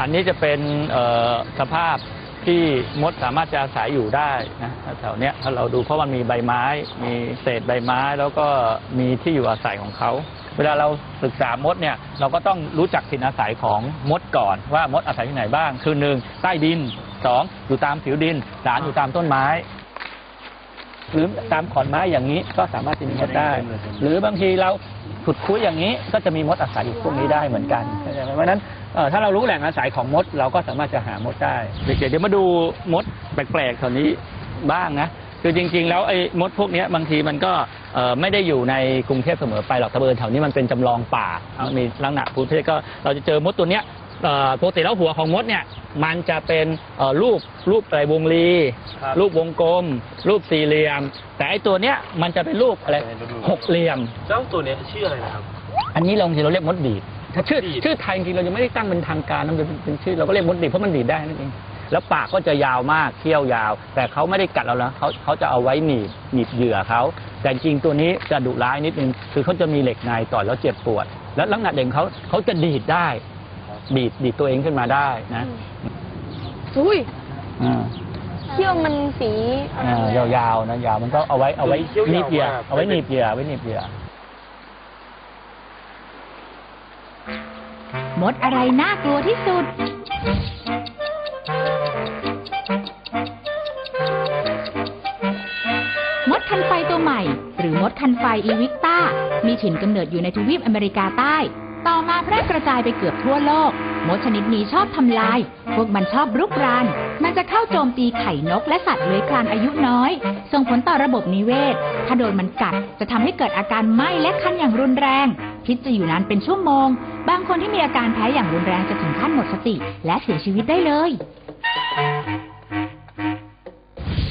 อันนี้จะเป็นสภาพที่มดสามารถจะอาศัยอยู่ได้นะแถวเนี้ยถ้าเราดูเพราะมันมีใบไม้ มีเศษใบไม้แล้วก็มีที่อยู่อาศัยของเขา เวลาเราศึกษามดเนี่ยเราก็ต้องรู้จักถิ่นอาศัยของมดก่อนว่ามดอาศัยที่ไหนบ้าง คือหนึ่งใต้ดินสองอยู่ตามผิวดินสามอยู่ตามต้นไม้ หรือตามขอนไม้อย่างนี้ก็สามารถจะมีมดได้ หรือบางทีเราขุดคุยอย่างนี้ก็จะมีมดอาศัยอยู่พวกนี้ได้เหมือนกันเข้าใจไหมเพราะฉะนั้นเอ่อถ้าเรารู้แหล่งอาศัยของมด เราก็สามารถจะหามดได้เด็กๆเดี๋ยวมาดูมดแปลกๆแถวนี้บ้างนะคือจริง ๆ แล้วไอ้มดพวกเนี้ยบางทีมันก็เอ่อไม่ได้อยู่ในกรุงเทพเสมอไปหรอกตะเบินแถวนี้มันเป็นจำลองป่ามันมีลักษณะภูมิประเทศก็เราจะเจอมดตัวเนี้ยเอ่อ ปกติแล้วหัวของมดเนี่ยมันจะเป็นเอ่อรูปรูปอะไรวงรีครับรูปวงกลม รูปสี่เหลี่ยม แต่ไอตัวเนี้ยมันจะเป็นรูปอะไรหกเหลี่ยมเจ้าตัวเนี้ยชื่ออะไรนะครับ อันนี้เราบางทีเราเรียกมดดีดถ้าชื่อดีดชื่อไทยจริงๆเรายังไม่ได้ตั้งเป็นทางการนะมันเป็นเป็นชื่อเราก็เรียกมดดีดเพราะมันดีดได้นั่นเองแล้วปากก็จะยาวมากเขี้ยวยาว แต่เขาไม่ได้กัดเราแล้วเขาเขาจะเอาไว้หนีบหนีบเหยื่อเขาแต่จริงๆตัวนี้จะดุร้ายนิดนึงคือเขาจะมีเหล็กในต่อยแล้วเจ็บปวด แล้วลักษณะเด่นเขาเขาจะดีดได้ ดีดดีดตัวเองขึ้นมาได้นะอุ้ยอ่า เที่ยวมันสีอ่ายาวๆนะยาวมันก็เอาไว้เอาไว้เขี้ยวยาวหนีบเหยื่อมาก เอาไว้หนีบเหยื่อไว้หนีบเหยื่อมดอะไรน่ากลัวที่สุด มดคันไฟตัวใหม่ หรือมดคันไฟอีวิกตามีถิ่นกำเนิดอยู่ในทวีปอเมริกาใต้ ต่อมาแพร่กระจายไปเกือบทั่วโลก มดชนิดนี้ชอบทำลาย พวกมันชอบรุกราน มันจะเข้าโจมตีไข่นกและสัตว์เลื้อยคลานอายุน้อย ส่งผลต่อระบบนิเวศ ถ้าโดนมันกัดจะทำให้เกิดอาการไหม้และคันอย่างรุนแรง พิษจะอยู่นานเป็นชั่วโมง บางคนที่มีอาการแพ้อย่างรุนแรงจะถึงขั้นหมดสติ และเสียชีวิตได้เลย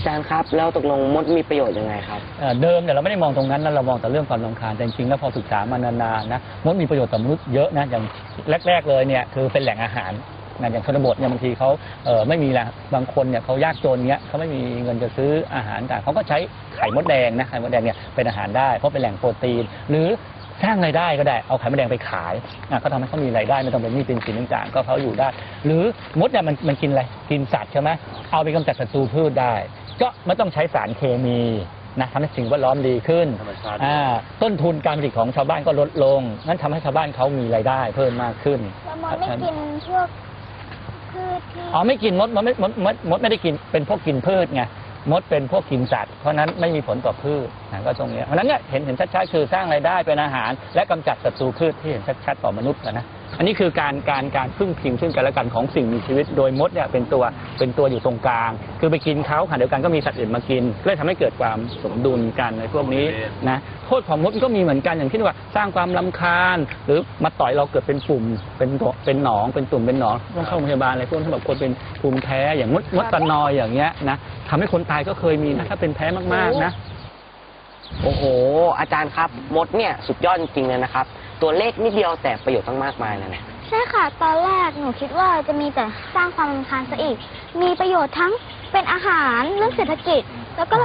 จารย์ครับ แล้วตกลงมดมีประโยชน์ยังไงครับ เอ่อเดิมเนี่ยเราไม่ได้มองตรงนั้นนะเรามองแต่เรื่องความรำคาญแต่จริงๆแล้วพอศึกษามานานๆนะมดมีประโยชน์ต่อมนุษย์เยอะนะอย่างแรก ๆเลยเนี่ยคือเป็นแหล่งอาหารนะอย่างชนบทเนี่ยบางทีเขาเอ่อไม่มีแหละบางคนเนี่ยเขายากจนเนี้ยเขาไม่มีเงินจะซื้ออาหารแต่เขาก็ใช้ไข่มดแดงนะไข่มดแดงเนี่ยเป็นอาหารได้เพราะเป็นแหล่งโปรตีน หรือสร้างรายได้ก็ได้เอาไข่มดแดงไปขายอะก็ทำให้เขามีรายได้ไม่ต้องเป็นหนี้เป็นสินต่างๆก็เขาอยู่ได้ หรือมดเนี่ยมันมันกินอะไรกินสัตว์ใช่ไหมเอาไปกำจัดศัตรูพืชได้ ก็ไม่ต้องใช้สารเคมีนะทำให้สิ่งแวดล้อมดีขึ้นธรรมชาติ อ่าต้นทุนการผลิตของชาวบ้านก็ลดลง นั่นทำให้ชาวบ้านเขามีรายได้เพิ่มมากขึ้น แล้วมดไม่กินพวกพืชที่ อ๋อไม่กินมดมดไม่มดมดมดไม่ได้กินเป็นพวกกินพืชไงมดเป็นพวกกินสัตว์เพราะฉะนั้นไม่มีผลต่อพืชนะก็ตรงเนี้ยเพราะฉะนั้นเนี่ยเห็นเห็นชัดๆคือสร้างรายได้เป็นอาหาร และกำจัดศัตรูพืชที่เห็นชัดๆต่อมนุษย์นะ อันนี้คือการการการพึ่งพิงซึ่งกันและกันของสิ่งมีชีวิต โดยมดเนี่ยเป็นตัวเป็นตัวอยู่ตรงกลาง คือไปกินเขาขณะเดียวกันก็มีสัตว์อื่นมากินก็เลยทำให้เกิดความสมดุลกันในพวกนี้นะโทษของมดก็มีเหมือนกันอย่างที่ว่าสร้างความลำคาญ หรือมาต่อยเราเกิดเป็นปุ่มเป็นเป็นหนองเป็นตุ่มเป็นหนองต้องเข้าโรงพยาบาลอะไรพวกนี้สำหรับคนเป็นภูมิแพ้อย่างมดมดตะนอยอย่างเงี้ยนะทำให้คนตายก็เคยมีนะถ้าเป็นแพ้มากๆนะ โอ้โห อาจารย์ครับมดเนี่ยสุดยอดจริงๆเลยนะครับ ตัวเลขนิดเดียวแต่ประโยชน์ตั้งมากมายเลยเนี่ย ใช่ค่ะ ตอนแรกหนูคิดว่าจะมีแต่สร้างความรำคาญซะอีก มีประโยชน์ทั้งเป็นอาหารเรื่องเศรษฐกิจ แล้วก็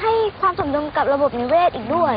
ให้ความสมดุลกับระบบนิเวศอีกด้วย